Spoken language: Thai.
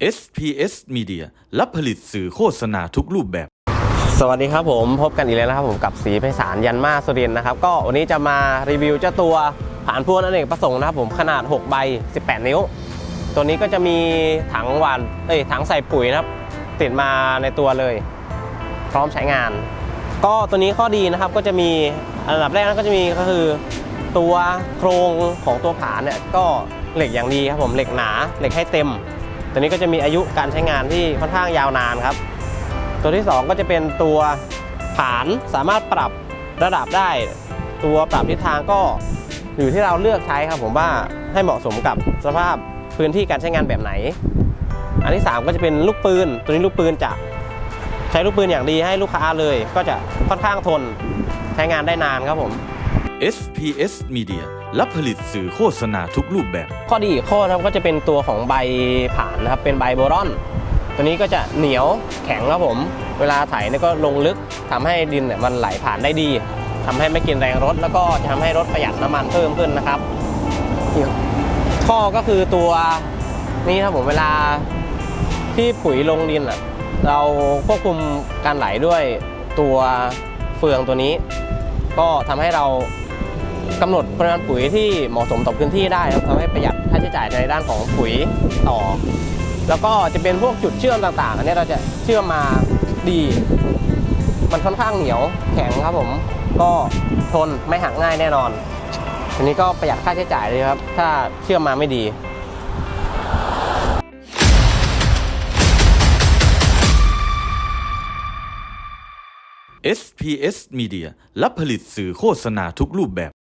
SPS Media รับผลิตสื่อโฆษณาทุกรูปแบบ สวัสดีครับผมพบกันอีกแล้วนะครับผมกับสีไพศาลยันมาสุรินนะครับ ก็วันนี้จะมารีวิวเจ้าตัวผ่านพวนอเนกประสงค์นะครับผมขนาด 6 ใบ 18 นิ้ว ตัวนี้ก็จะมีถังหวานเอ้ยถังใส่ปุ๋ยนะครับ ติดมาในตัวเลย พร้อมใช้งาน ก็ตัวนี้ข้อดีนะครับก็จะมีอันดับแรกก็จะมีก็คือ ตัวโครงของตัวผานเนี่ยก็เหล็กอย่างดีครับผมเหล็กหนาเหล็กให้เต็ม ตัวนี้ก็จะมีอายุการใช้งานที่ค่อนข้างยาวนานครับ ตัวที่ 2 ก็จะเป็นตัวผานสามารถปรับระดับได้ ตัวปรับทิศทางก็อยู่ที่เราเลือกใช้ครับผมว่าให้เหมาะสมกับสภาพพื้นที่การใช้งานแบบไหน อันที่ 3 ก็จะเป็นลูกปืน ตัวนี้ลูกปืนจะใช้ลูกปืนอย่างดีให้ลูกค้าเลย ก็จะค่อนข้างทนใช้งานได้นานครับผม SPS Media รับผลิตสื่อโฆษณาทุกรูปแบบ ข้อดีอีกข้อนะครับก็จะเป็นตัวของใบผานนะครับเป็นใบโบรอน ตัวนี้ก็จะเหนียวแข็งครับผม เวลาไถเนี่ยก็ลงลึกทำให้ดินเนี่ยมันไหลผ่านได้ดี ทำให้ไม่กินแรงรถ แล้วก็จะทำให้รถประหยัดน้ำมันเพิ่มขึ้นนะครับ ข้อก็คือตัวนี้ครับผมเวลาที่ปุ๋ยลงดินอะเราควบคุมการไหลด้วยตัวเฟืองตัวนี้ ก็ทำให้เรา กำหนดปริมาณปุ๋ยที่เหมาะสมต่อพื้นที่ได้ครับทำให้ประหยัดค่าใช้จ่ายในด้านของปุ๋ยต่อ แล้วก็จะเป็นพวกจุดเชื่อมต่างๆอันนี้เราจะเชื่อมมาดี มันค่อนข้างเหนียวแข็งครับผม ก็ทนไม่หักง่ายแน่นอนอันนี้ก็ประหยัดค่าใช้จ่ายเลยครับ ถ้าเชื่อมมาไม่ดี SPS Media รับผลิตสื่อโฆษณาทุกรูปแบบ